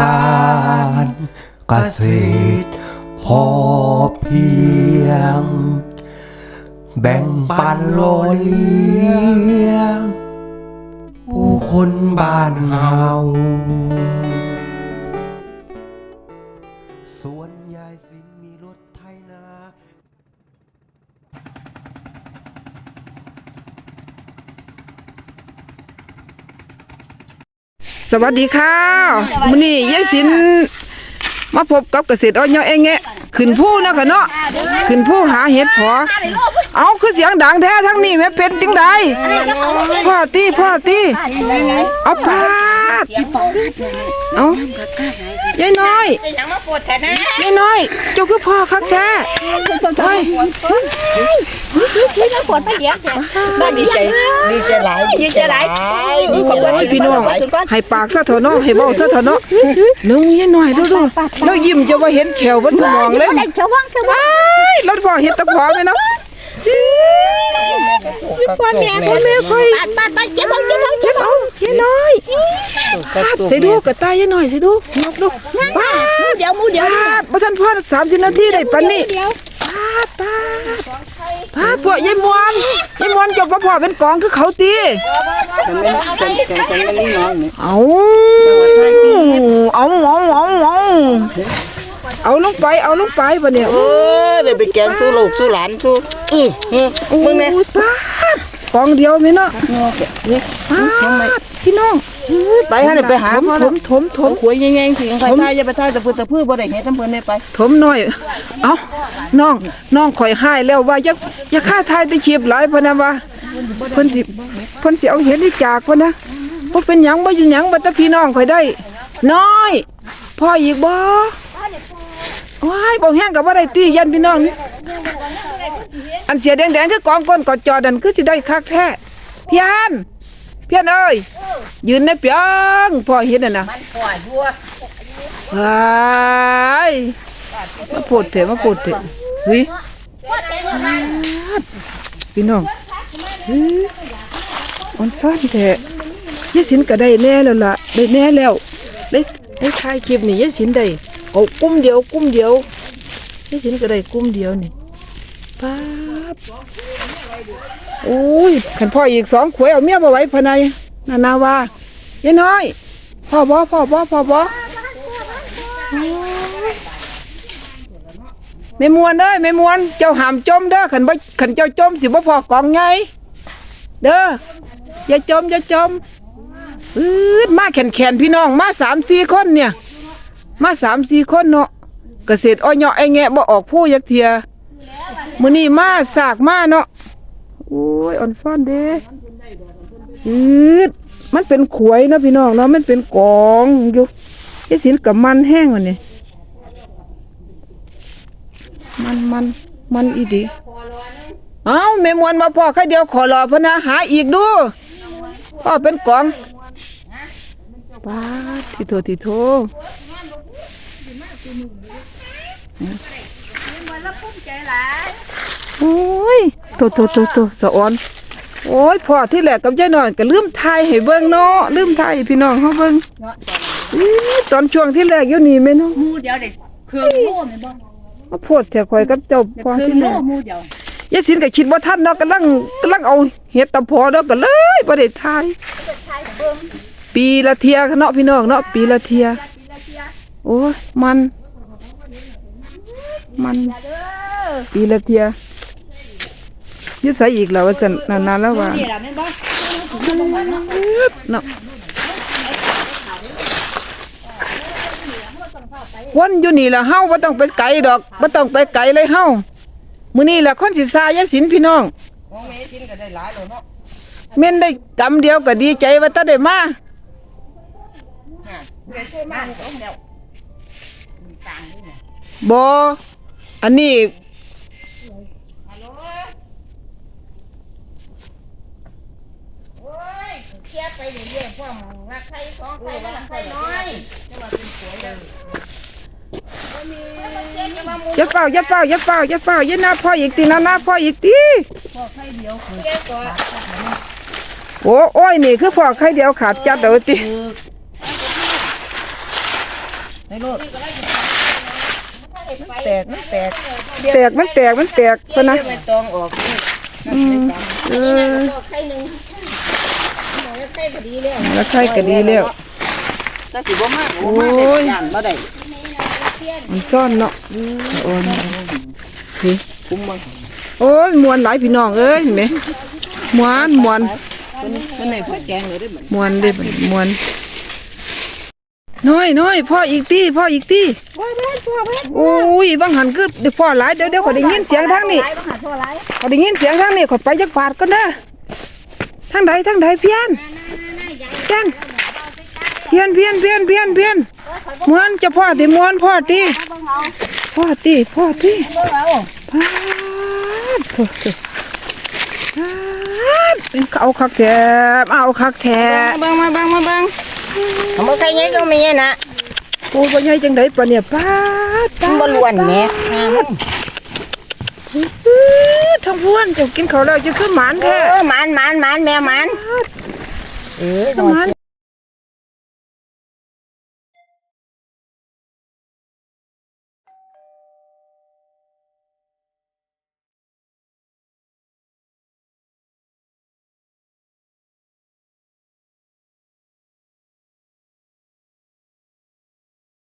การเกษตรพอเพียง แบ่งปันโลยเลี้ยงผู้คนบ้านเฮาสวนยายสินมีรถไถนา สวัสดีค่ะมื้อนี้ยายสินมาพบกับเกษตรอ้อยเองแงะขึ้นผู้เนาะค่ะเนาะขึ้นผู้หาเห็ดพอเอาคือเสียงดังแท้ทั้งนี้แม่เป็นจังใดพ่อตีพ่อตีเอาปาดเอายายน้อยเป็นหยังมาปวดแท้นะยายน้อยเจ้าคือพ่อคักแท้ไปไม่ต้องปวดไม่เดียวบ้านดีใจดีใจหลายดีใจหลายขอบคุณพี่น้องให้ปากซะเถอะเนาะให้เบ้าซะเถอะเนาะนึงยายน้อยดูดูแล้วยิ้มจะว่าเห็นแขวบนสมองเลยชาววังชาววังว้ายรถพ่อเห็ดตะพอไหมเนาะพ่อแม่พ่อแม่ค่อยปัดปัดปัดเจ็บท้องเจ็บท้องเจ็บท้อง ยายน้อยใส่ดูกระต่ายยายน้อยใส่ดูยกดูป้าเดี๋ยวมูเดี๋ยวป้าบ่ทันพ่อสามสิบนาทีได้ปันนี่เดียวป้าป้าป้าพ่อยายมวนยายมวนจบบ่พ่อเป็นกองคือเขาตีเอาเอาเอาเอาเอาเอาลงไปเอาลงไปบ่เนี่ยเออเดี๋ยวไปแกงสู้ลูกสู้หลานสู้อือเออมึงเนี่ยป้าดกองเดียวไหมเนาะป้าด พี่น้องไปฮะเดี๋ยวไปหาถมพ่อถมถมถผมมหวยแง่ๆสิยังไปท่าอย่าไปท่าแต่พื้นแต่พื้นบ่ได้เห็นน้ำเพิ่นได้ไปถมหน่อย เอ้าน้องน้องข่อยหายแล้วว่าอย่าอย่าฆ่าทายแตะเฉียบหลายพะนะว่าเพิ่นสิเพิ่นสิเอาเห็ดให้จากพะนะบ่เป็นหยังบ่อยู่หยังบ่แต่พี่น้องข่อยได้ น้อยพ่ออีกบ่ว้ายบ่แห้งก็บ่ได้ตียันพี่น้องนี่อันเสียแดงๆคือกองก้นกอดจอดันคือสิได้คักแท้พี่อัน พี่อันเอ้ยยืนในเปียงพ่อเห็นน่ะนะปวดวัวว้ายมาพูดเถอะมาพูดเถอะเฮ้ยพี่น้องเฮ้ยอ่อนซ่อนแท้ยายสินก็ได้แน่แล้วล่ะได้แน่แล้วได้ได้ถ่ายคลิปนี่ยายสินได้เอากุ้มเดียวกุ้มเดียวยายสินก็ได้กุ้มเดียวนี่ป๊าบ อ้ยขันพ่ออีกสองขวยเอาเมียมาไว้ภายในนานาว่ายายน้อย พ่อบ่พ่อบ่พ่อบ่แม่มวนเอ้ยแม่มวน เจ้าหามจมเด้อขันบ่ขันเจ้าจมสิบ่พอกองไงเด้ออย่าจมอย่าจมอืดมาแขนแขนพี่น้องมาสามสี่คนเนี่ย มาสามสี่คนเนาะเกษตรอ้อยเหาะไอแงะบ่ออกผู้ยักเทียมื้อนี้มาสากมาเนาะ อ้ยอ่อนซ่อนเด้อืดมันเป็นขวยนะพี่น้องเนาะมันเป็นกองอยู่ไอ้สินกับมันแห้งวันนี้มันมันมันอีดีเอ้าแม่มวนมาพ่อแค่เดียวขอรอพนะหาอีกดูพ่อเป็นกองป้าทีโททีโท โอ้ยโตโตโตโตสะออน โอ้ยพ่อที่แหลกกับยายหน่อยก็ลืมทายให้เบิ่งเนาะลืมทายให้พี่น้องเขาเบิ่งอื้อตอนช่วงที่แรกอยู่นี่แม่เนาะมูเดียวเด็กเคืองโม่ไม่บ่มาโพดแถวข่อยกับเจ้าพ่อเคืองที่แรโม่กมูเดียวยายสินก็คิดว่าท่านเนาะกำลังกำลังเอาเห็ดตะพอเนาะก็เลยบ่ได้ทายปีละเทียเนาะพี่น้องเนาะปีละเทียโอ้ยมัน มันปีละเทียอยึดใส่อีกแล้วว่าสันนานๆแล้วว่านี่ล่ะแม่นบ่เนาะวนอยู่นี่ละเฮาบ่ต้องไปไกลดอกบ่ต้องไปไกลเลยเฮามื้อนี้ล่ะคนสิซายายสินพี่น้องของแม่สินก็ได้หลายแล้วเนาะแม่นได้กำเดียวก็ดีใจว่าตาได้มาเดี๋ยวช่วยมาเอาแล้วบ ออันนี้โอ้ยเคลียร์ไปเรื่อยๆพ่อมองรักใครสองใครรักใครน้อยอย่าเฝ้าอย่าเฝ้าอย่าเฝ้าอย่าเฝ้าอย่าหน้าพ่ออีกตีนะหน้าพ่ออีกตีเจ๊ก่อนโอ้โอ้ยนี่คือพ่อใครเดียวขาดจัดเดี๋ยวตีให้โลด แตกมันแตกแตกมันแตกมันแตกเพิ่นนะไม่ตองออกนี่อืมเออไข่หนึ่งหมอแล้วไข่พอดีเลยแล้วใครก็ดีแล้วถ้าสิบ่มากบ่มาได้ย่านบ่ได้มันซ่อนเนาะโอ้ยนี่คุ้มบ่โอ้ยมวนหลายพี่น้องเอ้ยเห็นไหมมวนมวนเพิ่นเพิ่นให้พ่อแจงเลยได้อบัดมวนเด้บัดมวน น้อยน้อยพ่ออีกตีพ่ออีกตีว้ายว้ายตัวว้ายโอ้ยบางหันคือเดี๋ยวพ่อหลายเดี๋ยวเดี๋ยวขอยได้ยินเสียงทางนี้หลายบ้างหาทั่วหลายขอยได้ยินเสียงทางนี้ขอยไปจักบาทก่อนเด้อทางใดทางใดเพี้ยนเพี้ยนเพี้ยนเพี้ยนเพี้ยนเพี้ยนเพี้ยนมวนจะพ่อติมวนพ่อตีพ่อตีพ่อตีเบิ่งเอาพาดโถ่โถ่พาดเป็นเอาคักแถบเอาคักแถบเบิ่งมาเบิ่งมาเบิ่ง เอาบ่ไข่ใหญ่ก็ไม่ใหญ่นะโอ้บ่ใหญ่จังไดปะเนี่ยพาดมันบ่ล้วนแหม่งามมันอื้อทองพ้วนเจ้ากินข้าวแล้วจะคือหมานเอแท้อหมานหมานหมานแม่หมานเออคือหมาน